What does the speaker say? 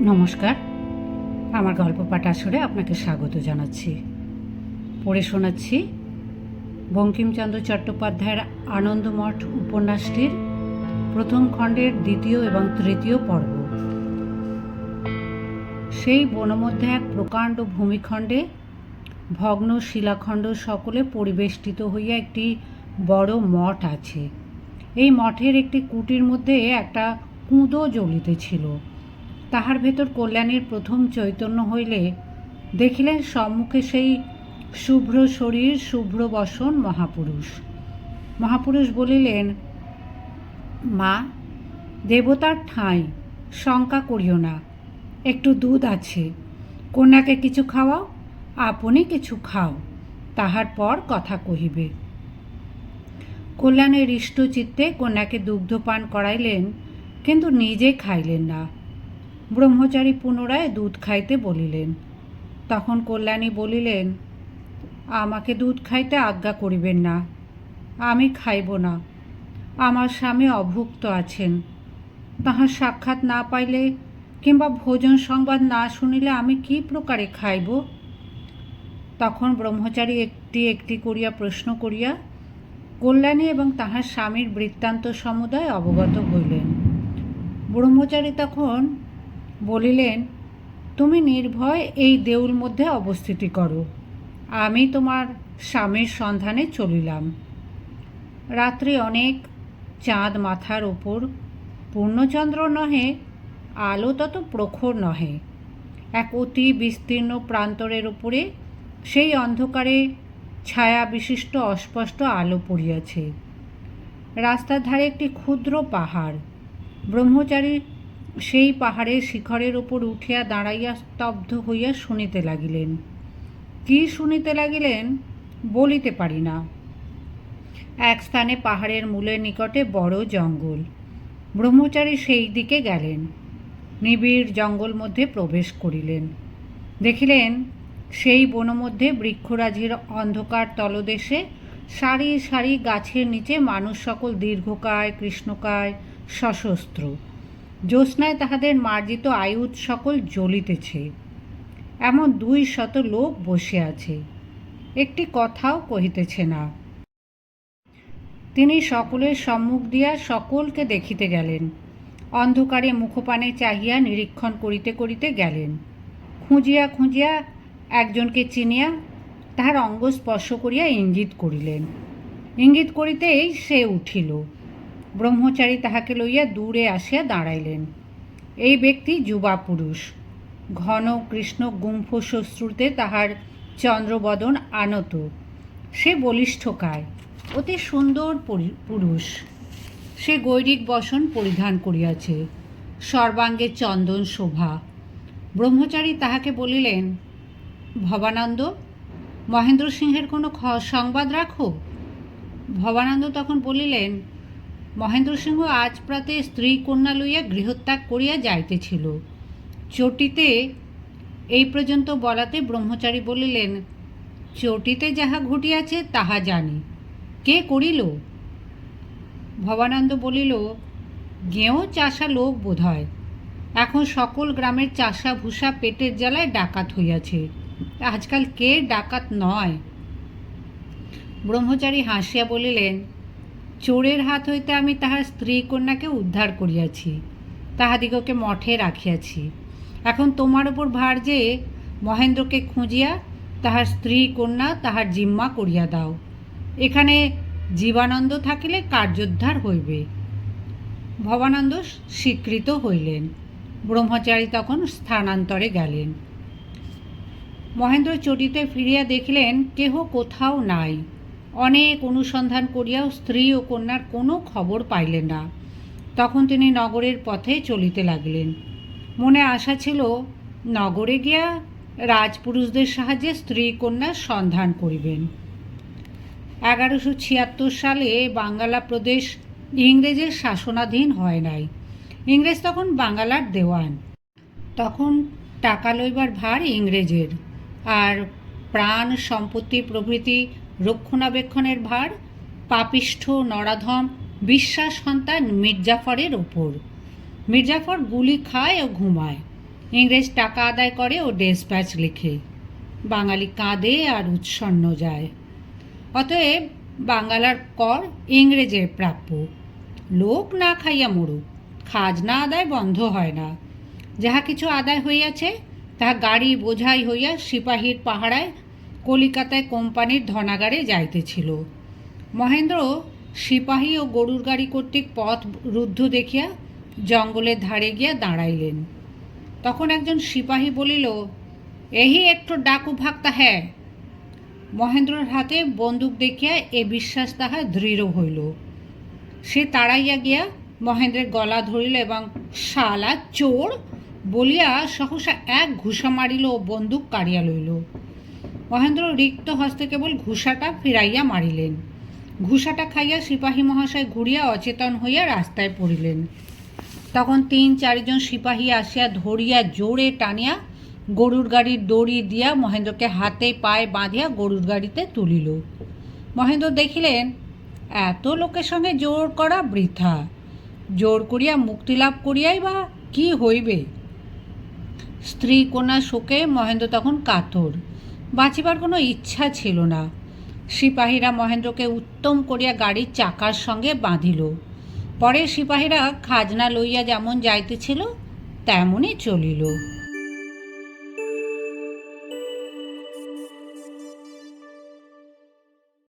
নমস্কার। আমার গল্প পাঠ আসরে আপনাকে স্বাগত জানাচ্ছি। পড়ে শোনাচ্ছি বঙ্কিমচন্দ্র চট্টোপাধ্যায়ের আনন্দমঠ উপন্যাসটির প্রথম খণ্ডের দ্বিতীয় এবং তৃতীয় পর্ব। সেই বনমধ্যে এক প্রকাণ্ড ভূমিখণ্ডে ভগ্ন শিলাখণ্ড সকলে পরিবেষ্টিত হইয়া একটি বড় মঠ আছে। এই মঠের একটি কুটির মধ্যে একটা কুঁদো জ্বলিতেছিল। তাহার ভেতর কল্যাণের প্রথম চৈতন্য হইলে দেখিলেন সম্মুখে সেই শুভ্র শরীর, শুভ্র বসন মহাপুরুষ। মহাপুরুষ বলিলেন, মা, দেবতার ঠাঁই, শঙ্কা করিও না, একটু দুধ আছে। কন্যাকে কিছু খাওয়াও, আপনি কিছু খাও, তাহার পর কথা কহিবে। কল্যাণের ইষ্টচিত্তে কন্যাকে দুগ্ধ পান করাইলেন, কিন্তু নিজে খাইলেন না। ব্রহ্মচারী পুনরায় দুধ খাইতে বলিলেন। তখন কল্যাণী বলিলেন, আমাকে দুধ খাইতে আজ্ঞা করিবেন না, আমি খাইব না। আমার স্বামী অভুক্ত আছেন। তাহার সাক্ষাৎ না পাইলে কিংবা ভোজন সংবাদ না শুনিলে আমি কি প্রকারে খাইব? তখন ব্রহ্মচারী একটি একটি করিয়া প্রশ্ন করিয়া কল্যাণী এবং তাহার স্বামীর বৃত্তান্ত সমুদায় অবগত হইলেন। ব্রহ্মচারী তখন বলিলেন, তুমি নির্ভয় এই দেউল মধ্যে অবস্থিতি করো। আমি তোমার স্বামীর সন্ধানে চলিলাম। রাত্রি অনেক চাঁদ মাথার ওপর পূর্ণচন্দ্র নহে, আলো তত প্রখর নহে। এক অতি বিস্তীর্ণ প্রান্তরের উপরে সেই অন্ধকারে ছায়া বিশিষ্ট অস্পষ্ট আলো পড়িয়াছে। রাস্তার ধারে একটি ক্ষুদ্র পাহাড়। ব্রহ্মচারী সেই পাহাড়ের শিখরের উপর উঠিয়া দাঁড়াইয়া স্তব্ধ হইয়া শুনিতে লাগিলেন। কি শুনিতে লাগিলেন? বলিতে পারি না। এক স্থানে পাহাড়ের মূলের নিকটে বড় জঙ্গল। ব্রহ্মচারী সেই দিকে গেলেন। নিবিড় জঙ্গল মধ্যে প্রবেশ করিলেন। দেখিলেন, সেই বনমধ্যে বৃক্ষরাজির অন্ধকার তলদেশে সারি সারি গাছের নিচে মানুষ সকল দীর্ঘকায়, কৃষ্ণকায়, সশস্ত্র জ্যোৎস্নায় তাহাদের মার্জিত আয়ুধ সকল জ্বলিতেছে। এমন দুই শত লোক বসে আছে। একটি কথাও কহিতেছে না। তিনি সকলের সম্মুখ দিয়া সকলকে দেখিতে গেলেন। অন্ধকারে মুখপানে চাহিয়া নিরীক্ষণ করিতে করিতে গেলেন। খুঁজিয়া খুঁজিয়া একজনকে চিনিয়া তাহার অঙ্গ স্পর্শ করিয়া ইঙ্গিত করিলেন। ইঙ্গিত করিতেই সে উঠিল। ব্রহ্মচারী তাহাকে লইয়া দূরে আসিয়া দাঁড়াইলেন। এই ব্যক্তি যুবা পুরুষ। ঘন কৃষ্ণ গুম্ফ শ্বশ্রুতে তাহার চন্দ্রবদন আনত। সে বলিষ্ঠকায় অতি সুন্দর পরি- পুরুষ। সে গৈরিক বসন পরিধান করিয়াছে। সর্বাঙ্গে চন্দন শোভা। ব্রহ্মচারী তাহাকে বলিলেন, ভবানন্দ, মহেন্দ্র সিংহের কোনো সংবাদ রাখো? ভবানন্দ তখন বলিলেন মহেন্দ্র সিংহ আজ প্রাতে স্ত্রী কন্যা লইয়া গৃহত্যাগ করিয়া যাইতেছিল। চটিতে এই পর্যন্ত বলাতে ব্রহ্মচারী বলিলেন, চটিতে যাহা ঘটিয়াছে, তাহা জানি। কে করিল? ভবানন্দ বলিল, গেঁও চাষা লোক বোধ হয় এখন সকল গ্রামের চাষা ভূষা পেটের জ্বালায় ডাকাত হইয়াছে। আজকাল কে ডাকাত নয়? ব্রহ্মচারী হাসিয়া বলিলেন চোরের হাত হইতে আমি তাহার স্ত্রী কন্যাকে উদ্ধার করিয়াছি, তাহাদিগকে মঠে রাখিয়াছি। এখন তোমার উপর ভার যে মহেন্দ্রকে খুঁজিয়া তাহার স্ত্রী কন্যা তাহার জিম্মা করিয়া দাও। এখানে জীবানন্দ থাকিলে কার্যোদ্ধার হইবে। ভবানন্দ স্বীকৃত হইলেন। ব্রহ্মচারী তখন স্থানান্তরে গেলেন। মহেন্দ্র চটিতে ফিরিয়া দেখিলেন, কেহ কোথাও নাই। অনেক অনুসন্ধান করিয়াও স্ত্রী ও কন্যার কোনো খবর পাইলেন না। তখন তিনি নগরের পথে চলিতে লাগলেন। মনে আশা ছিল, নগরে গিয়া রাজপুরুষদের সাহায্যে স্ত্রী কন্যার সন্ধান করিবেন। এগারোশো ছিয়াত্তর সালে বাঙ্গালা প্রদেশ ইংরেজের শাসনাধীন হয় নাই। ইংরেজ তখন বাঙ্গালার দেওয়ান। তখন টাকা লইবার ভার ইংরেজের। আর প্রাণ সম্পত্তি প্রভৃতি রক্ষণাবেক্ষণের ভার, পাপিষ্ঠ নরাধম, বিশ্বাস সন্তান মির্জাফরের ওপর। মির্জাফর গুলি খায় ও ঘুমায়। ইংরেজ টাকা আদায় করে ও ডেসপ্যাচ লিখে। বাঙালি কাঁদে আর উৎসন্ন যায়। অতএব বাঙালার কর ইংরেজের প্রাপ্য। লোক না খাইয়া মরুক খাজনা আদায় বন্ধ হয় না। যাহা কিছু আদায় হইয়াছে, তাহা গাড়ি বোঝাই হইয়া সিপাহীর পাহারায় কলিকাতায় কোম্পানির ধনাগারে যাইতেছিল। মহেন্দ্র সিপাহী ও গরুর গাড়ি কর্তৃক পথ রুদ্ধ দেখিয়া জঙ্গলের ধারে গিয়া দাঁড়াইলেন। তখন একজন সিপাহী বলিল, এহি একটু ডাকু ভাগতা হ্যাঁ? মহেন্দ্রর হাতে বন্দুক দেখিয়া এ বিশ্বাস তাহা দৃঢ় হইল। সে তাড়াইয়া গিয়া মহেন্দ্রের গলা ধরিল এবং, শালা চোর! বলিয়া সহসা এক ঘুষা মারিল ও বন্দুক কাড়িয়া লইল। মহেন্দ্র রিক্ত হস্তে কেবল ঘুষাটা ফিরাইয়া মারিলেন। ঘুষাটা খাইয়া সিপাহী মহাশয় ঘুরিয়া অচেতন হইয়া রাস্তায় পড়িলেন। তখন তিন চারিজন সিপাহী আসিয়া ধরিয়া জোরে টানিয়া গরুর গাড়ির দড়ি দিয়া মহেন্দ্রকে হাতে পায়ে বাঁধিয়া গরুর গাড়িতে তুলিল। মহেন্দ্র দেখিলেন, এত লোকের সঙ্গে জোর করা বৃথা। জোর করিয়া মুক্তি লাভ করিয়াই বা কি হইবে? স্ত্রী কন্যা শোকে মহেন্দ্র তখন কাতর। বাঁচিবার কোনো ইচ্ছা ছিল না। সিপাহীরা মহেন্দ্রকে উত্তম করিয়া গাড়ির চাকার সঙ্গে বাঁধিল। পরে সিপাহীরা খাজনা লইয়া যেমন যাইতেছিল, তেমনই চলিল।